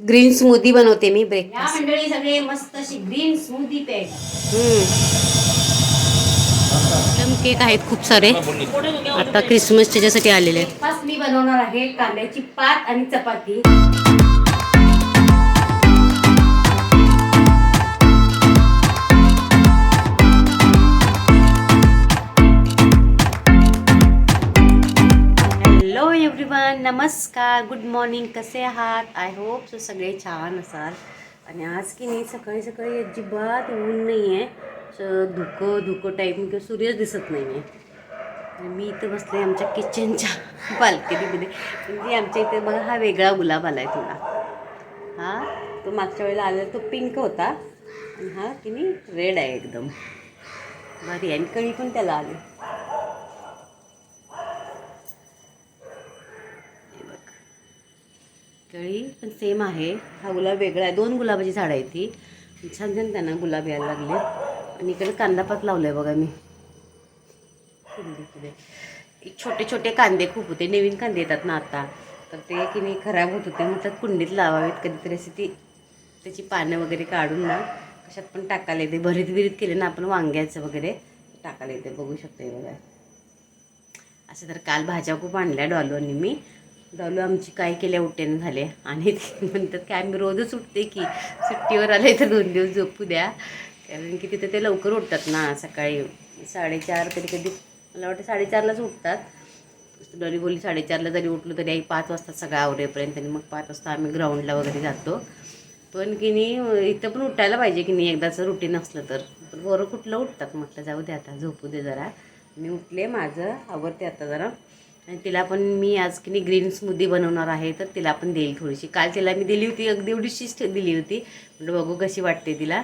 Green smoothie बनवते मी या breakfast मंडळी सगळे मस्त अशी ग्रीन स्मूदी पेट प्लम केक आहेत खूप सारे. आता क्रिसमस त्याच्यासाठी आलेले आहेत. मी बनवणार आहे कांद्याची पात आणि चपाती. हॅलो नमस्कार. गुड मॉर्निंग कसे आहात? आय होप सो सगळे छान असाल. आणि आज की नाही सकाळी सकाळी अजिबात ऊन नाही आहे धुकं धुकं टाईप किंवा सूर्यच दिसत नाही आहे मी इथं बसले आमच्या किचनच्या बाल्कनीमध्ये म्हणजे आमच्या इथे बघा हा वेगळा गुलाब आला आहे थोडा. हा? तो मागच्या वेळेला आलेला तो पिंक होता. आणि हा की नाही रेड आहे एकदम. भारी आहे. आणि कळी पण त्याला आली हे बघ तळी पण सेम आहे. हा गुलाब वेगळा आहे. दोन गुलाबाची झाडं आहेत ती छान छान त्यांना गुलाब यायला लागले. आणि इकडे कांदापात लावलं आहे बघा मी. कुंडीकडे एक छोटे छोटे कांदे खूप होते. नवीन कांदे येतात ना आता. तर ते की नाही खराब होत होते. म्हटलं कुंडीत लावावेत. कधीतरी अशी ती त्याची पानं वगैरे काढून ना कशात पण टाकायला येते. भरीत विरीत केले ना आपण वांग्याचं वगैरे टाकायला येते. बघू शकते बघा. असं तर काल भाज्या खूप आणल्या डॉलवरनी मी. डॉलू आमची काय केल्या उठेन झाले आणि ते म्हणतात की आम्ही रोजच उठते की सुट्टीवर आले तर दोन दिवस झोपू द्या. कारण की तिथे ते लवकर उठतात ना सकाळी साडेचार तरी कधी मला वाटतं साडेचारलाच उठतात. डॉली बोलली साडेचारला जरी उठलो तरी आई पाच वाजता सगळं आवरेपर्यंत आणि मग पाच वाजता आम्ही ग्राउंडला वगैरे जातो. पण की नाही इथं पण उठायला पाहिजे की नाही एकदाचं रुटीन असलं तर. बरं कुठलं उठतात म्हटलं जाऊ दे आता झोपू दे जरा. मी उठले माझं आवडते आता जरा. आणि तिला पण मी आज की नाही ग्रीन स्मूदी बनवणार आहे तर तिला पण देईल थोडीशी. काल तिला मी दिली होती अगदी एवढीशीच दिली होती. म्हटलं बघू कशी वाटते तिला.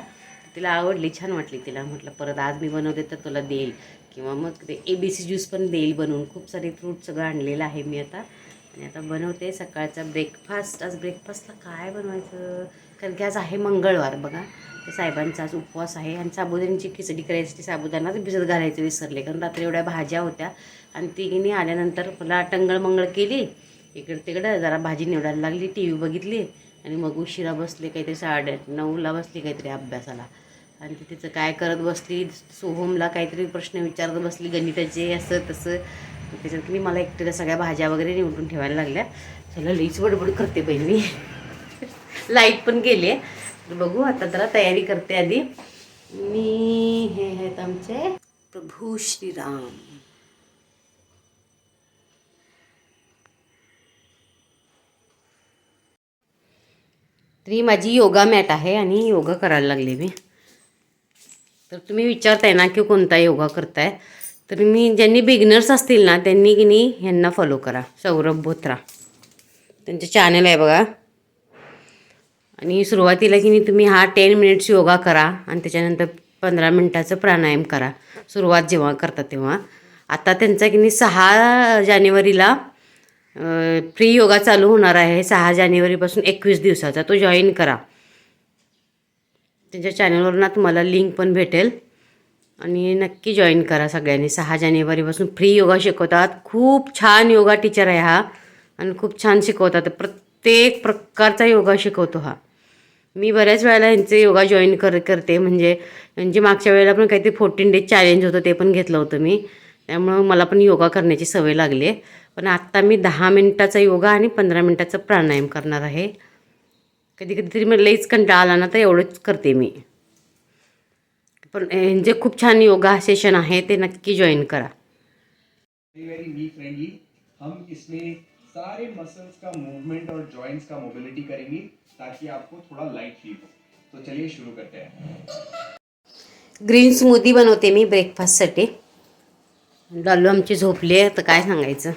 तिला आवडली छान वाटली तिला. म्हटलं परत आज मी बनवते तर तुला देईल. किंवा मग ते ए बी सी ज्यूस पण देईल बनवून. खूप सारे फ्रूट सगळं आणलेलं आहे मी आता. आणि आता बनवते सकाळचा ब्रेकफास्ट आज ब्रेकफास्टला काय बनवायचं? कारण की आज आहे मंगळवार बघा. तर साहेबांचा आज उपवास आहे. आणि साबुदाण्याची खिचडी करायची साबुदाणाच भिजत घालायचं विसरले. कारण रात्री एवढ्या भाज्या होत्या. आणि तिघीने आल्यानंतर मला टंगळमंगळ केली. इकडं तिकडं जरा भाजी निवडायला लागली टी व्ही बघितली आणि मग उशिरा बसले काहीतरी साडे नऊला बसली काहीतरी अभ्यासाला. आणि ती तिचं काय करत बसली सोहमला काहीतरी प्रश्न विचारत बसली गणिताचे असं तसं. त्याच्यात की मला एकट्याला सगळ्या भाज्या वगैरे निवडून ठेवायला लागल्या. चला लईच बडबड करते बहिणी. लाइट पण गेली आहे तर बघू आता जरा तयारी करते आधी. मी हे आहेत आमचे प्रभू श्रीराम. तर ही माझी योगा मॅट आहे आणि योगा करायला लागले मी. तर तुम्ही विचारताय ना की कोणता योगा करताय? तर मी ज्यांनी बिगनर्स असतील ना त्यांनी की नाही ह्यांना फॉलो करा. सौरभ बोत्रा. त्यांचे चॅनल आहे बघा. आणि सुरुवातीला की नाही तुम्ही हा टेन मिनिट्स योगा करा आणि त्याच्यानंतर पंधरा मिनटाचं प्राणायाम करा. सुरुवात जेव्हा करता तेव्हा. आता त्यांचा की नाही सहा जानेवारीला फ्री योगा चालू होणार आहे. सहा जानेवारीपासून एकवीस दिवसाचा. तो जॉईन करा. त्यांच्या चॅनलवर ना तुम्हाला लिंक पण भेटेल. आणि नक्की जॉईन करा सगळ्यांनी. सहा जानेवारीपासून फ्री योगा शिकवतात. खूप छान योगा टीचर आहे हा. आणि खूप छान शिकवतात. प्रत्येक प्रकारचा योगा शिकवतो हा. मी बऱ्याच वेळेला यांचे योगा जॉईन कर करते. म्हणजे म्हणजे मागच्या वेळेला पण काहीतरी फोर्टीन डेज चॅलेंज होतं ते पण घेतलं होतं मी. त्यामुळं मला पण योगा करण्याची सवय लागली आहे. पण आत्ता मी दहा मिनटाचा योगा आणि पंधरा मिनटाचा प्राणायाम करणार आहे. कधी कधी तरी मला लईच कंटाळा आला ना तर एवढंच करते मी. पण जे खूप छान योगा सेशन आहे ते नक्की जॉईन करा. हम इसमें सारे मसल्स का मूवमेंट और जॉइंट्स का मोबिलिटी करेंगे ताकि आपको थोड़ा लाइट फील हो। तो चलिए शुरू करते हैं। ग्रीन स्मूदी बनवते मी ब्रेकफास्टसाठी डॉलू आमची झोपली आहे तर काय सांगायचं?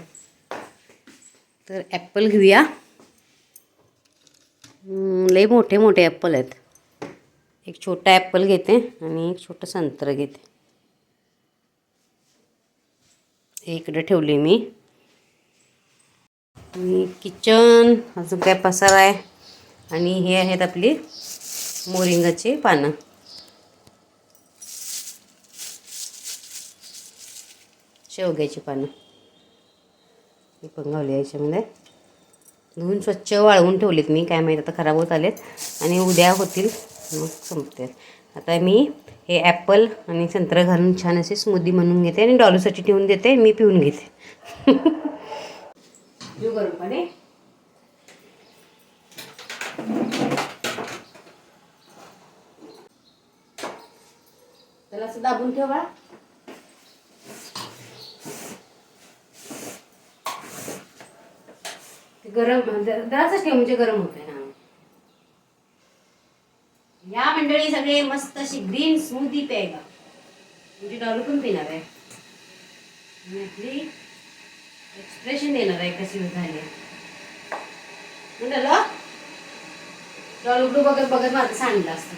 तर ॲप्पल घेऊया. लई मोठे मोठे ॲप्पल आहेत. एक छोटा ॲप्पल घेते आणि एक छोटं संत्रं घेते. हे इकडे ठेवले मी. आणि किचन अजून काय पसार आहे? आणि हे आहेत आपली मोरिंगाची पानं. शेवग्याची पानं. मी पण घालूया याच्यामध्ये धुवून स्वच्छ वाळवून ठेवलेत मी काय माहीत आता खराब होत आलेत. आणि उद्या होतील मग संपते आता मी हे ॲपल आणि संत्र घालून छान असे स्मूदी म्हणून घेते आणि डॉलूसाठी ठेवून देते मी पिऊन घेते. गरम पाणी. त्याला असं दाबून ठेवा. ते गरम जरासच ठेव म्हणजे गरम होत आहे ना. या मंडळी सगळे मस्त अशी ग्रीन स्मूदी प्यायला म्हणजे डॉलकून पिणार आहे? आणि आपली एक्सप्रेशन देणार आहे कशी झाली म्हणाला डॉल उघडू बघत बघत माझं सांगितलं असतं.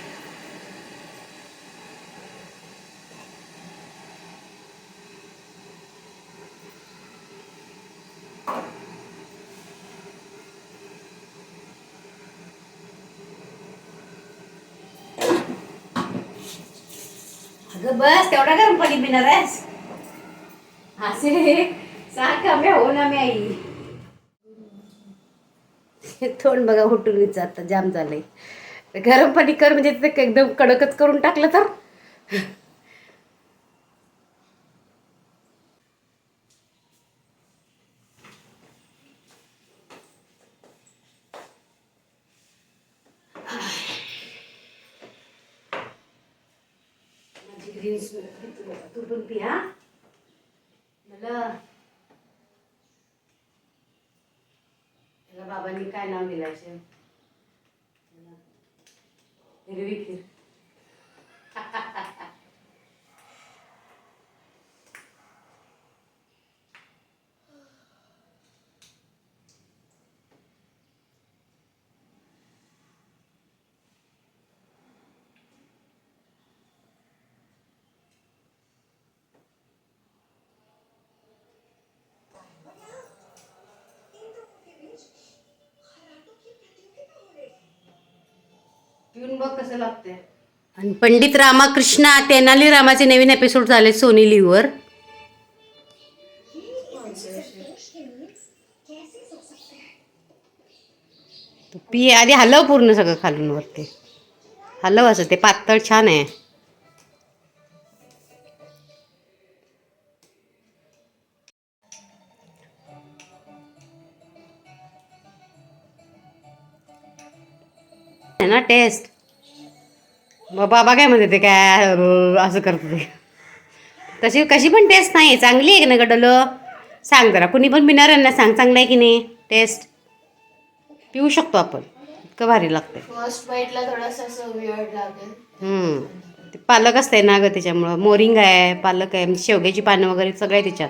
अगं बस तेवढा गरम पाणी पिणार आहेस? असे सारखं मी हो ना मी आई. तोंड बघा उठून आता जाम झालंय. गरम पाणी कर म्हणजे एकदम कडकच करून टाकलं तर माझी ग्रीन स्मूथी तू पण पी हा मला त्याला बाबांनी काय नाव दिलं येऊन बघ कसं लागतंय. आणि पंडित रामाकृष्ण तेनाली रामाचे नवीन एपिसोड झाले सोनी लिव्हर. पी आधी हलव पूर्ण सगळं खालून वरती. हलव असं ते पातळ छान आहे. ना टेस्ट मग बाबा काय म्हणते ते काय असं करत ते तशी कशी पण टेस्ट नाही चांगली आहे की नाही गडलं सांग जरा कुणी पण पिणाऱ्यांना सांग चांगलं आहे की नाही? टेस्ट पिऊ शकतो आपण इतकं भारी लागते फर्स्ट बाईटला थोडंसं असं विअर्ड लागेल. हम्म. ते पालक असते ना ग त्याच्यामुळं मोरिंग आहे पालक आहे म्हणजे शेवग्याची पानं वगैरे सगळं आहे त्याच्यात.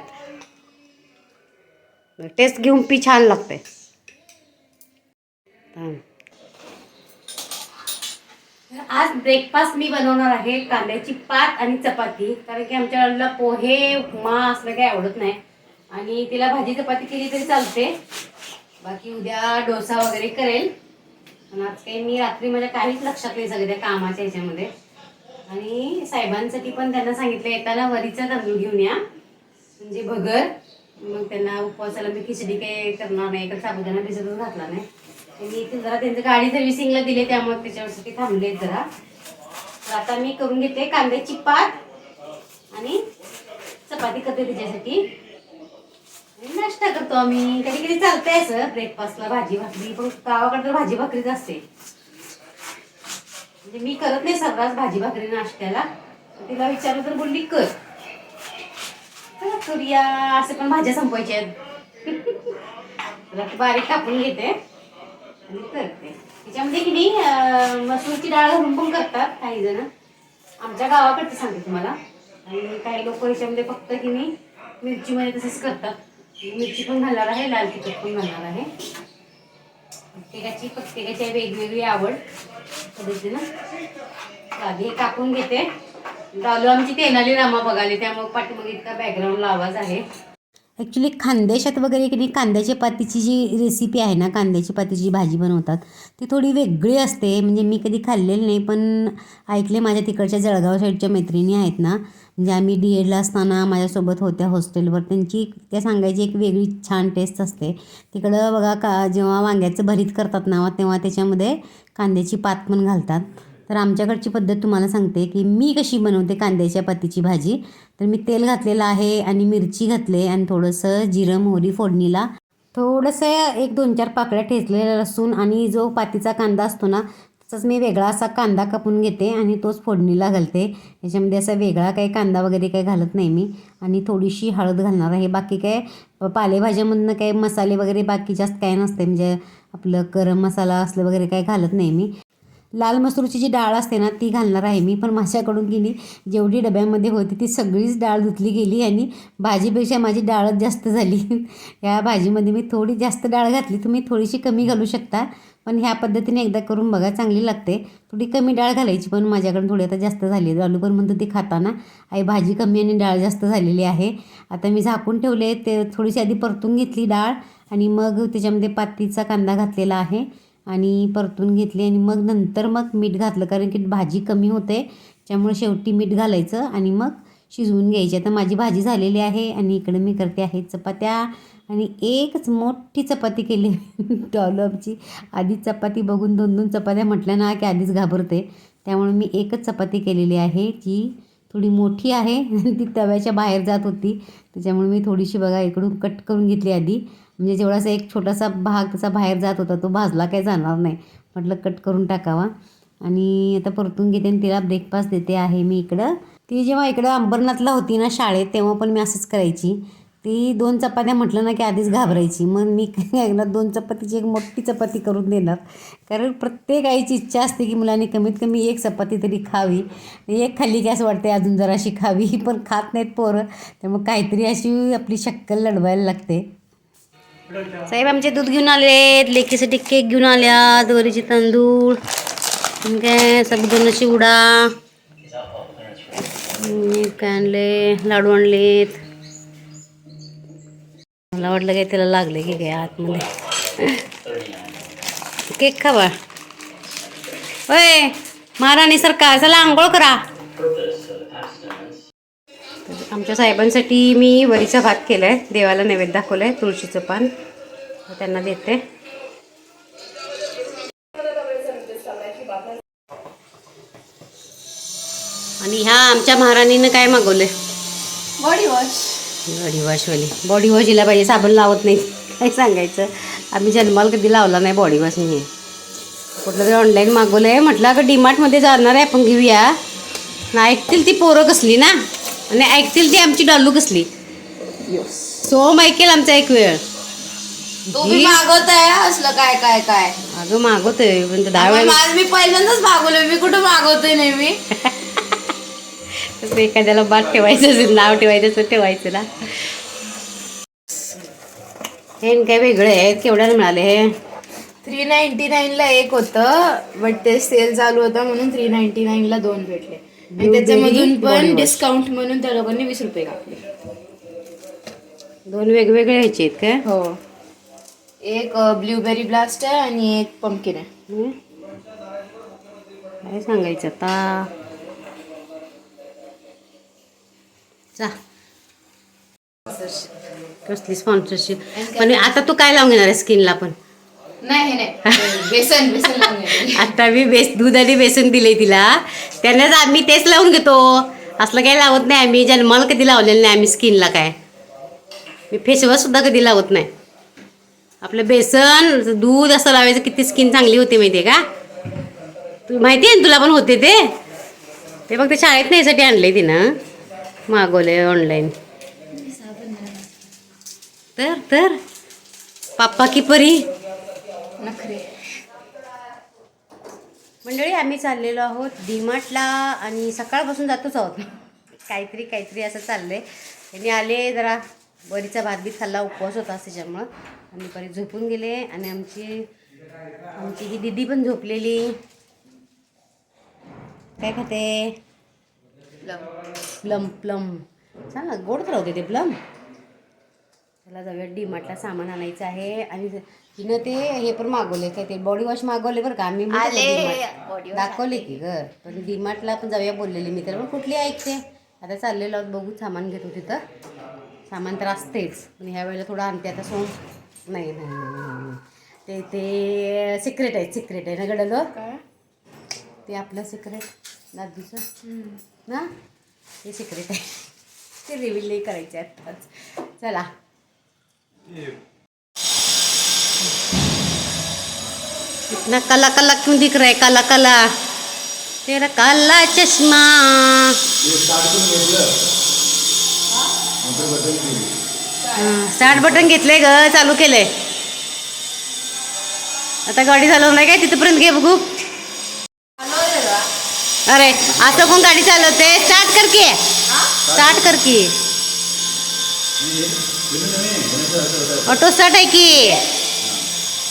टेस्ट घेऊन पी छान लागते हं. आज ब्रेकफास्ट मी बनवणार आहे कांद्याची पात आणि चपाती. कारण की आमच्या पोहे उपमा असलं काही आवडत नाही. आणि तिला भाजी चपाती केली तरी चालते. बाकी उद्या डोसा वगैरे करेल. पण आज काही मी रात्री माझ्या काहीच लक्षात नाही सगळ्या कामाच्या ह्याच्यामध्ये. आणि साहेबांसाठी पण त्यांना सांगितलं येताना वरीचा तांदूळ घेऊन या. म्हणजे भगर. मग त्यांना उपवासाला मी खिचडी काही करणार नाही कारण साबुदाणा भिजतच घातला नाही. त्यांनी जरा त्यांचं गाडी सर्व्हिसिंगला दिले त्यामुळे त्याच्यावरती थांबले जरा. तर आता मी करून घेते कांद्याची पात आणि चपाती करते त्याच्यासाठी. नाश्ता करतो आम्ही. कधी कधी चालतंय सर ब्रेकफास्टला भाजी भाकरी. पण गावाकडे तर भाजी भाकरीच असते. म्हणजे मी करत नाही सर्रास भाजी भाकरी नाश्त्याला. तिला विचारलं तर बोलली कर. करूया. असे पण भाज्या संपवायच्या आहेत. बारीक कापून घेते. आणि करते. त्याच्यामध्ये की नाही मसूरची डाळ घालून पण करतात काही जण. आमच्या गावाकडचं सांगते तुम्हाला. आणि काही लोक ह्याच्यामध्ये फक्त की नाही मिरचीमध्ये तसंच करतात. मिरची पण घालणार आहे लाल तिखट पण घालणार आहे. प्रत्येकाची प्रत्येकाची वेगवेगळी आवड. पद्धतीनं. आधी हे कापून घेते. डालू आमची तेनाली रामा बघाली त्यामुळे पाठीमागे इतका बॅकग्राऊंडला आवाज आहे. ॲक्च्युली खानदेशात वगैरे की नाही कांद्याच्या पातीची जी रेसिपी आहे ना कांद्याची पातीची जी भाजी बनवतात ती थोडी वेगळी असते. म्हणजे मी कधी खाल्लेली नाही पण ऐकले माझ्या तिकडच्या जळगाव साईडच्या मैत्रिणी आहेत ना म्हणजे आम्ही डी एडला असताना माझ्यासोबत होत्या हॉस्टेलवर. त्यांची त्या सांगायची एक वेगळी छान टेस्ट असते. तिकडं बघा का जेव्हा वांग्याचं भरीत करतात ना तेव्हा त्याच्यामध्ये कांद्याची पात पण घालतात. तर आमच्याकडची पद्धत तुम्हाला सांगते की मी कशी बनवते कांद्याच्या पातीची भाजी. तर मी तेल घातलेलं आहे आणि मिरची घातले आणि थोडंसं जिरं मोहरी फोडणीला थोडंसं एक दोन चार पाकळ्या ठेचलेल्या लसूण आणि जो पातीचा कांदा असतो ना तसंच मी वेगळा असा कांदा कापून घेते आणि तोच फोडणीला घालते. याच्यामध्ये असा वेगळा काही कांदा वगैरे काही घालत नाही मी आणि थोडीशी हळद घालणार आहे. बाकी काय पालेभाज्यामधनं काही मसाले वगैरे बाकी जास्त काय नसते. म्हणजे आपलं गरम मसाला असलं वगैरे काही घालत नाही मी. लाल मसूरची जी डाळ असते ना ती घालणार आहे मी. पण माझ्याकडून की नाही जेवढी डब्यामध्ये होती ती सगळीच डाळ धुतली गेली आणि भाजीपेक्षा माझी डाळच जास्त झाली. या भाजीमध्ये मी थोडी जास्त डाळ घातली तुम्ही थोडीशी कमी घालू शकता. पण ह्या पद्धतीने एकदा करून बघा चांगली लागते. थोडी कमी डाळ घालायची पण माझ्याकडून थोडी आता जास्त झाली लालू पण म्हणतो ती खाताना आई भाजी कमी आणि डाळ जास्त झालेली आहे. आता मी झाकून ठेवले ते थोडीशी आधी परतून घेतली डाळ आणि मग त्याच्यामध्ये पातीचा कांदा घातलेला आहे. आणि परतून घेतली आणि मग नंतर मग मीठ घातलं कारण की भाजी कमी होते त्यामुळे शेवटी मीठ घालायचं आणि मग शिजवून घ्यायची. आता माझी भाजी झालेली आहे आणि इकडे मी करते आहे चपात्या. आणि एकच मोठी चपाती केली डॉलॉपची. आधी चपाती बघून दोन दोन चपात्या म्हटल्या ना की आधीच घाबरते. त्यामुळे मी एकच चपाती केलेली आहे जी थोडी मोठी आहे आणि ती तव्याच्या बाहेर जात होती. त्याच्यामुळे मी थोडीशी बघा इकडून कट करून घेतली आधी. म्हणजे जेवढासा एक छोटासा भाग त्याचा बाहेर जात होता तो भाजला काही जाणार नाही. म्हटलं कट करून टाकावा. आणि आता परतून घेते आणि तिला ब्रेकफास्ट देते आहे मी इकडं. ती जेव्हा इकडं अंबरनाथला होती ना शाळेत तेव्हा पण मी असंच करायची. ती दोन चपात्या म्हटलं ना की आधीच घाबरायची. मग मी काय एकदा दोन चपातीची एक मोठी चपाती करून देणार. कारण प्रत्येक आईची इच्छा असते की मुलांनी कमीत कमी एक चपाती तरी खावी. एक खाल्ली की असं वाटते अजून जराशी खावी. पण खात नाहीत पोरं. त्यामुळे काहीतरी अशी आपली शक्कल लढवायला लागते. साहेब आमचे दूध घेऊन आलेत लेकीसाठी केक घेऊन आल्यात वरीचे तांदूळ काय साबुदाणा चिवडा काय आणले लाडू आणलेत. मला वाटलं काय त्याला लागले की काय आतमध्ये. केक खावा होय महाराणी सरकार चला आंघोळ करा. आमच्या साहेबांसाठी मी वरीचा भात केला आहे देवाला नैवेद्य दाखवलं आहे तुळशीचं पान. त्यांना देते. आणि ह्या आमच्या महाराणीनं काय मागवलंय? Body wash. बॉडी वॉशवाली बॉडी वॉश हिला पाहिजे. साबण लावत नाही. काय सांगायचं? आम्ही जन्माला कधी लावला नाही बॉडी वॉश नाही कुठलं तरी ऑनलाईन मागवलं आहे म्हटलं अगं डीमार्टमध्ये जाणार आहे. आपण घेऊया. ना ऐकतील ती पोरं कसली ना? आणि ऐकतील ती आमची डॉलू कसली? सोम ऐकेल आमचा एक वेळ. तुम्ही मागवताय असलं काय काय काय. अगं मागवतोय पण दहा मग वेळा माझं मी पहिल्यांदाच मागवलं मी कुठं मागवतोय नेहमी? एखाद्याला बाट ठेवायचं असेल नाव ठेवायचं असेल ठेवायचं ना. हे काय वेगळे आहेत केवढ्याला मिळाले हे? थ्री नाईन्टी नाईनला एक होतं बट ते सेल चालू होता म्हणून थ्री नाईन्टी नाईनला दोन भेटले. आणि त्याच्यामधून पण डिस्काउंट म्हणून त्या लोकांनी वीस रुपये कापले दोन वेगवेगळे ह्याचे आहेत काय हो. एक ब्ल्यूबेरी ब्लास्ट आहे आणि एक पंपकिन आहे? काय सांगायचं आता? जा. कसली स्पॉन्सरशिप पण आता तू काय लावून घेणार आहे स्किनला पण? नाही नाही बेसन बेसन लावून आता मी बेस दूध आणि बेसन दिले तिला. त्यांनाच आम्ही तेच लावून घेतो. असलं काही लावत नाही आम्ही. जन्माला कधी लावलेलं नाही आम्ही स्किनला काय. मी फेसवॉश सुद्धा कधी लावत नाही. आपलं बेसन दूध असं लावायचं किती स्किन चांगली होते माहिती आहे का? तू माहिती आहे ना तुला पण होते ते? ते फक्त शाळेत नाहीसाठी आणले तिनं. मागवले ऑनलाईन तर तर. पाप्पा की परी? नखरे. मंडळी आम्ही चाललेलो आहोत डीमार्टला आणि सकाळपासून जातोच आहोत. काहीतरी काहीतरी असं चाललंय. त्यांनी आले जरा बरीचा भात बी खाल्ला उपवास होता त्याच्यामुळं. आणि परी झोपून गेले आणि आमची आमची ही दिदी पण झोपलेली. काय खाते? प्लम. प्लम. छान गोड तर होते ते प्लम. त्याला जाऊया डीमार्टला सामान आणायचं आहे. आणि तिनं ते हे पण मागवले काय ते बॉडी वॉश मागवले बरं का. आम्ही म्हणतो ना DMart. body wash दाखवले की ग. पण डीमार्टला पण जाऊया बोललेली मी तर. पण कुठली ऐकते आता चाललेलो आहोत बघू सामान घेतो तिथं. सामान तर असतेच. पण ह्या वेळेला थोडं आणते. आता सोन नाही नाही नाही, नाही नाही. ते ते सिक्रेट आहे सिक्रेट आहे ना गडलो काय? ते आपलं सिक्रेट दादूचं. ना? हे सिक्रेट आहे ते रिव्हील नाही करायचे आत्ताच. चला. इतना काला काला क्यों दिख रहा है? काला काला। तेरा काला चष्मा स्टार्ट बटन घेतलंय ग चालू केलंय. आता गाडी चालवणार नाही काय? तिथपर्यंत घे बघू. अरे असं कोण गाडी चालवते? स्टार्ट कर की. स्टार्ट कर की. ऑटो स्टार्ट आहे की.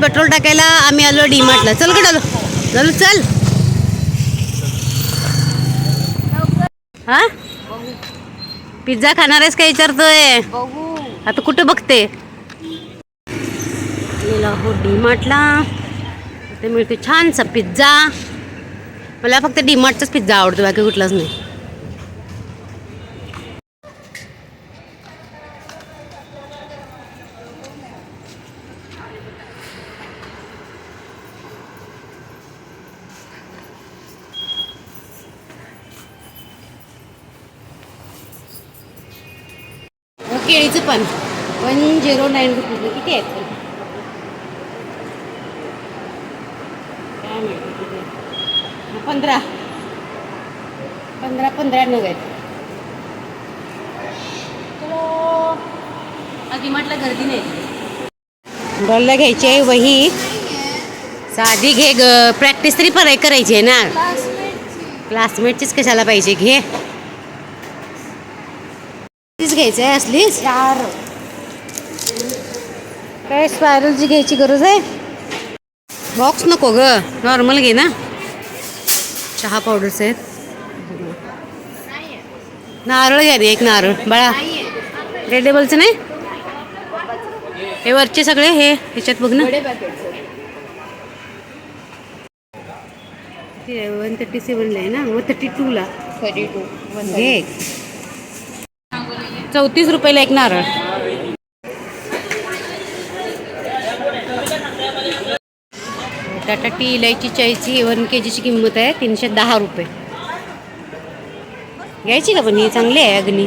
पेट्रोल टाकायला आम्ही आलो डी मार्टला चल कडं चल चल. हा? पिझ्झा खाणार आहेस का विचारतोय? आता कुठं बघते? हो डीमार्टला. ते मिळतो छानसा पिझ्झा. मला फक्त डी मार्टचाच पिझ्झा आवडतो बाकी कुठलाच नाही हो, केळीचं पण वन झिरो नाईन रुपीजला किती आहेत? काय माहिती पंधरा पंधरा. पंधरा नग आहेत. आधी म्हटलं गर्दी नाही. डॉलला घ्यायची आहे वही. साधी घे ग. प्रॅक्टिस तरी पर करायची आहे ना. क्लासमेटचीच कशाला पाहिजे? घे. तीच घ्यायचं आहे असलीच? चार काय स्पायरलची घ्यायची गरज आहे? बॉक्स नको ग. नॉर्मल घे ना. चहा पावडर्स आहेत. नारळ घ्या रे एक नारळ. बाळा. रेड लेबलचं नाही? हे वरचे सगळे हे ह्याच्यात बघ ना. वन थर्टी सेवनला आहे ना? One thirty टूला. Thirty two. घे. चौतीस रुपयाला एक नारळ. टाटा टी इलायची चायची वन के जीची किंमत आहे तीनशे दहा रुपये. घ्यायची का पण? ही चांगली आहे अग्नी.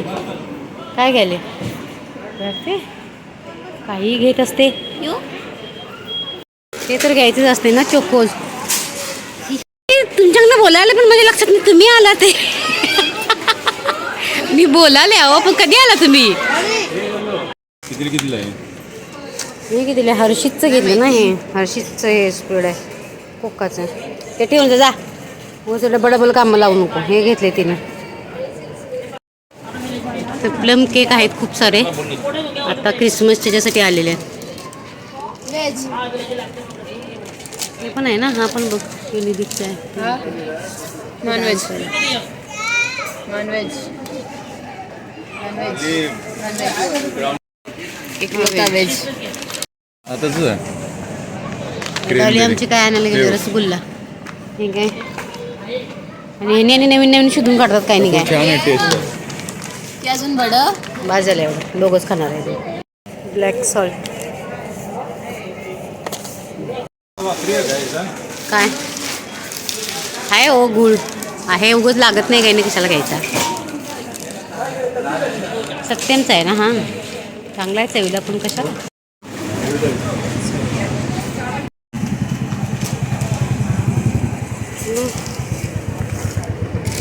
काय घ्यायले. काही घेत असते. ते तर घ्यायचंच असते ना चोकोज. तुमच्याकडनं बोलायला पण माझ्या लक्षात नाही. तुम्ही आला ते. मी बोलाले अहो पण कधी आला तुम्ही? किती कितीला आहे? मी हर्षितचं घेतलं ना हे. हर्षितचं हे स्पीड आहे. कोकाचं ते ठेवून जा जा डबल कामं लावू नको हे घेतले तिनं तर प्लम केक आहेत खूप सारे आता क्रिसमस त्याच्यासाठी आलेले आहेत हे पण आहे ना हा पण बघ युनिबिकचा आहे नॉनव्हेज नॉनव्हेज नॉनव्हेज एक व्हेज आताच डॉली आमची काय आणायला गेली? रसगुल्ला. हे काय? आणि आणि नवीन नवीन शोधून काढतात काही नाही काय? आहे ती अजून बड? बाज झालं एवढं. दोघंच खाणार आहे ब्लॅक सॉल्ट काय? आहे ओ गुळ. आहे उगच लागत नाही काही नाही कशाला घ्यायचा सत्यमचा आहे ना हां. चांगला आहे चवीला पण कशाला?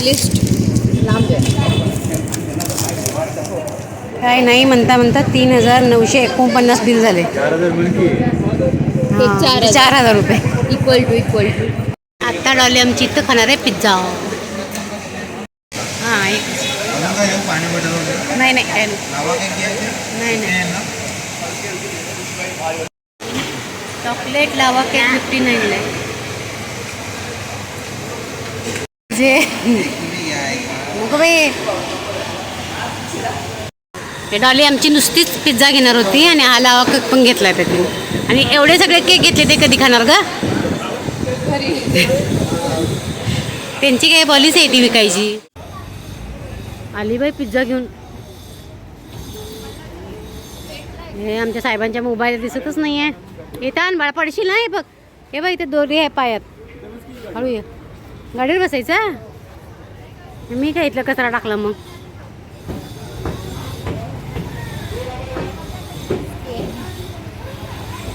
लिस्ट लांब आहे. काय नाही म्हणता म्हणता तीन हजार नऊशे एकोणपन्नास बिल झाले. चार चार हजार. रुपये. इक्वल टू इक्वल टू आत्ता डॉली आमची इथं खाणार आहे पिझ्झा. हां एक. नाही नाही नाही नाही. चॉकलेट लावा केक फिफ्टी नाईनला आहे. जे। नको बाई हे डॉली आमची नुसतीच पिझ्झा घेणार होती आणि हा लावा केक पण घेतला त्यातून आणि एवढे सगळे केक घेतले ते कधी खाणार का त्यांची काय पॉलिसी आहे ती विकायची. आली बाई पिझ्झा घेऊन. हे आमच्या साहेबांच्या मोबाईल दिसतच नाही आहे येतान बाळा पडशील ना हे बघ. हे बघ इथे दोरी आहे पायात. हळू ये. गाडीवर बसायचा? मी काय इथलं कचरा टाकला मग?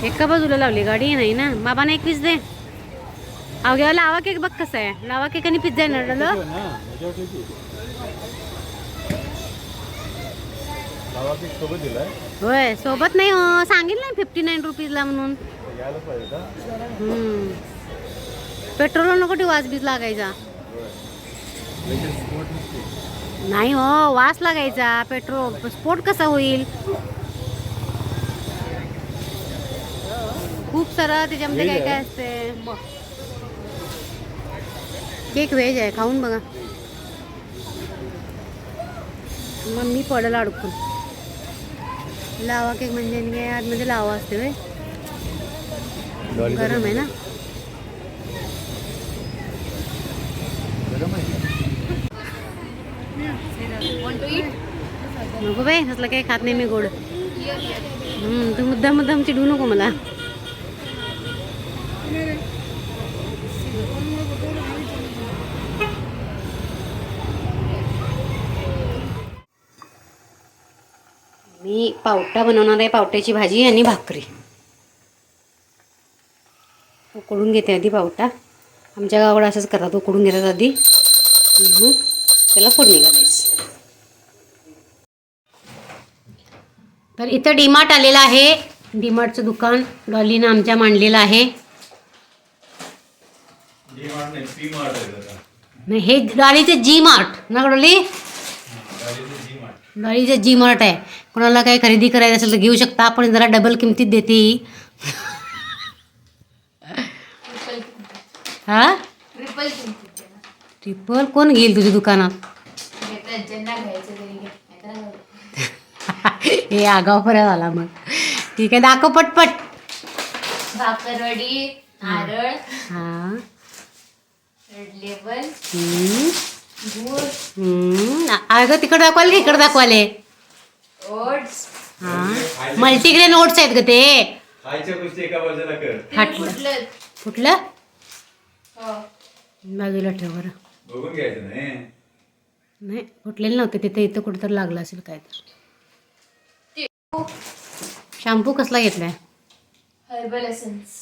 एका बाजूला लावली गाडी नाही ना? बाबाने एक पीस दे. अवघ्या लावा केक बघ कसं आहे. लावा केक आणि पिझ्झा येणार होय सोबत नाही हो सांगितलं ना फिफ्टी नाईन रुपीजला म्हणून. यायला पाहिजे का हम्म. पेट्रोल नको ते वास बीस लागायचा. नाही हो वास लागायचा पेट्रोल स्फोट कसा होईल? खूप सारं त्याच्यामध्ये काय काय असते? केक व्हेज आहे खाऊन बघा. मग मी पडल अडकून. लावा केक म्हणजे काय आतमध्ये लावा असते व्हय गरम आहे ना? नको बाई असलं काही खात नाही मी गोड. तू मुद्दा मुद्दाम चिडू नको मला. मी पावटा बनवणार आहे पावट्याची भाजी आणि भाकरी. उकडून घेते आधी पावटा. आमच्या गावाकडे असंच करतात उकडून घेतात आधी. मग त्याला फोडणी घालायची. तर इथं डीमार्ट आलेलं आहे. डीमार्टचं दुकान डॉलीनं आमच्या मांडलेलं आहे. नाही हे डॉलीचं जी मार्ट ना डॉली? डॉलीचं जी मार्ट आहे. कोणाला काही खरेदी करायचं असेल तर घेऊ शकता. आपण जरा डबल किमतीत देते ही. हा? ट्रिपल ट्रिपल कोण घेईल तुझ्या दुकानात? हे आगाव पर्यंत आला मग. ठीक आहे दाखव पटपट. भाकरवडी नारळ हा. रेड लेबल हम्म. गूळ हम्म. अगं तिकडं दाखवाले की इकडं दाखवाले ओट्स. हा. मल्टीग्रेन ओट्स आहेत ग ते. खायच्या गोष्टी एका बाजूला कर. कुठलं कुठलं हो. बाजूला ठेव बरं. बघून घ्यायचं नाही. नाही फुटलेलं नव्हते तिथे इथं कुठं तर लागलं असेल काय तर शॅम्पू कसला घेतलाय? हर्बल एसेन्स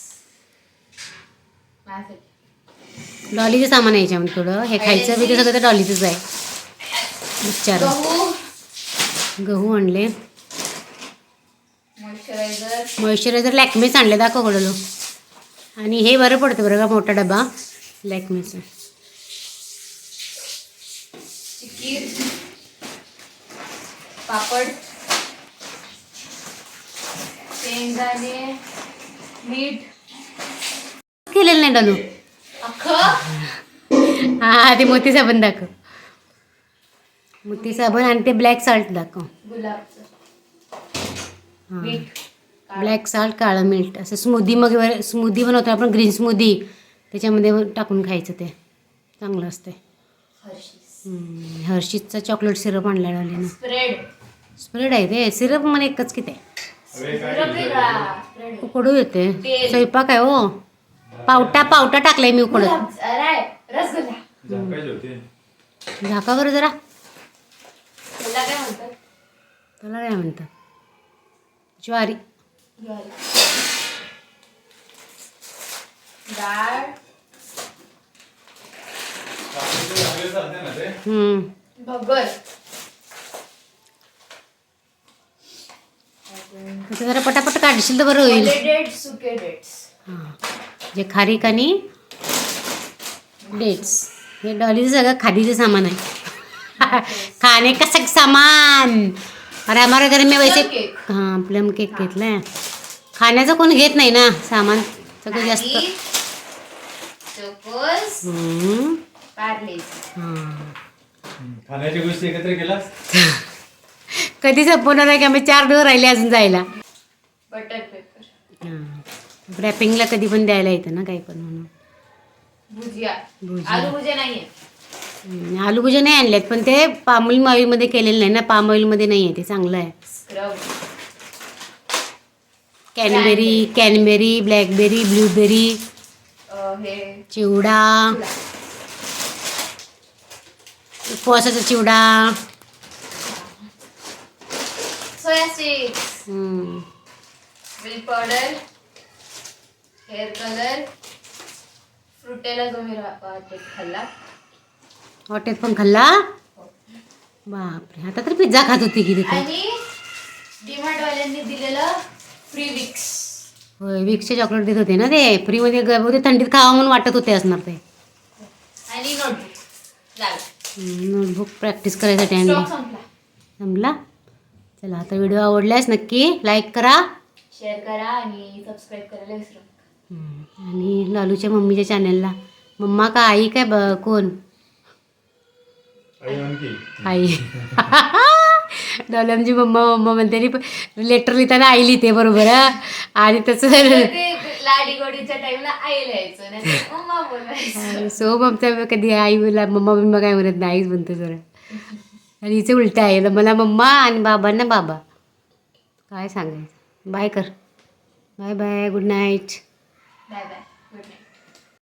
डॉलीचं सामान आहे याच्यामध्ये थोडं. हे खायचं बी ते सगळं तर डॉलीचंच आहे. विचार. गहू. आणले. मॉइश्चरायझर लॅक्मेच आणले दाखव कडलो आणि हे बरं पडतं बरं का मोठा डबा? लॅक्मेचं पापड. शेंगदाणे मीठ केलेलं नाही डॉलू. हा ते मोती साबण दाखव. मोती साबण आणि ते ब्लॅक साल्ट दाखव. ब्लॅक साल्ट काळं. मीठ. असं स्मूदी मग स्मूदी बनवतो आपण ग्रीन स्मूदी त्याच्यामध्ये टाकून खायचं ते. चांगलं असते हर्षीज हर्षीजचा चॉकलेट सिरप आणला स्प्रेड स्प्रेड आहे ते. सिरप मला एकच किती आहे सिरप वेगळा स्प्रेड कडू येते. स्वयंपाक आहे हो. पावटा पावटा टाकलाय मी उकडत झाका बरं जरा. त्याला काय म्हणतात? त्याला काय म्हणतात? ज्वारी. ज्वारी. डाळ. भगर आता जरा पटापट काढशील तर बरं होईल. डेट सुके डेट्स हां. जे खारीक आणि डेट्स हे डॉलीचं सगळं खादीचं सामान आहे. खाने का सग सामान? अरे हमारे घर में वैसे. हां प्लम केक घेतलाय. खाण्याचं कोण घेत नाही ना सामान. सगळं जास्त. चोकोस हम्म. पार्ले. हां. खाण्याच्या गोष्टी एकत्र केलास? कधी संपवणार आहे की आम्ही चार दिवस राहिले अजून जायला. Butter paper. हां. रॅपिंगला कधी पण द्यायला येतं ना काही पण म्हणून. भुजिया. भुजिया. आलू भुजिया नाहीये. हम्म, आलू भुजिया नाही आणल्यात पण ते पामोईल मावीमध्ये केलेलं नाही ना पाम ऑइलमध्ये नाही आहे ते चांगलं आहे. Scrub cranberry cranberry blackberry blueberry हे. चिवडा. उपवासाचा chivda. Soya hmm. Milk powder hair colour Fruitella जो मी रा- ते खाल्ला. हॉटेल पण खाल्ला? बापरे आता तर पिझ्झा खात होती की तिथे. आणि डीमार्ट वाल्यांनी दिलेलं फ्री विक्स होय विक्सचे चॉकलेट देत होते ना ते. फ्रीमध्ये ग- बहुतेक थंडीत खावा म्हणून वाटत होते असणार ते. आणि नोटबुक नोटबुक प्रॅक्टिस करायसाठी स्टॉक आणली संपला. जमला चला आता व्हिडिओ आवडल्यास नक्की लाईक करा. शेअर करा आणि सबस्क्राईब करायला विसरू नका. हम्म. आणि लालूच्या मम्मीच्या चॅनलला मम्मा का आई काय ब कोण? आई डॉलमची मम्मा मम्मा म्हणते लेटर लिहिताना आई लिहिते बरोबर हा? आणि तसं मम्मा सो ममता कधी आई बोला मम्मा बिम्मा काय म्हणत नाही आईच म्हणते जरा. आणि हिचं उलट आहे. मला मम्मा आणि बाबांना बाबा. काय सांगायचं? बाय कर. Bye bye. Good night. Bye bye.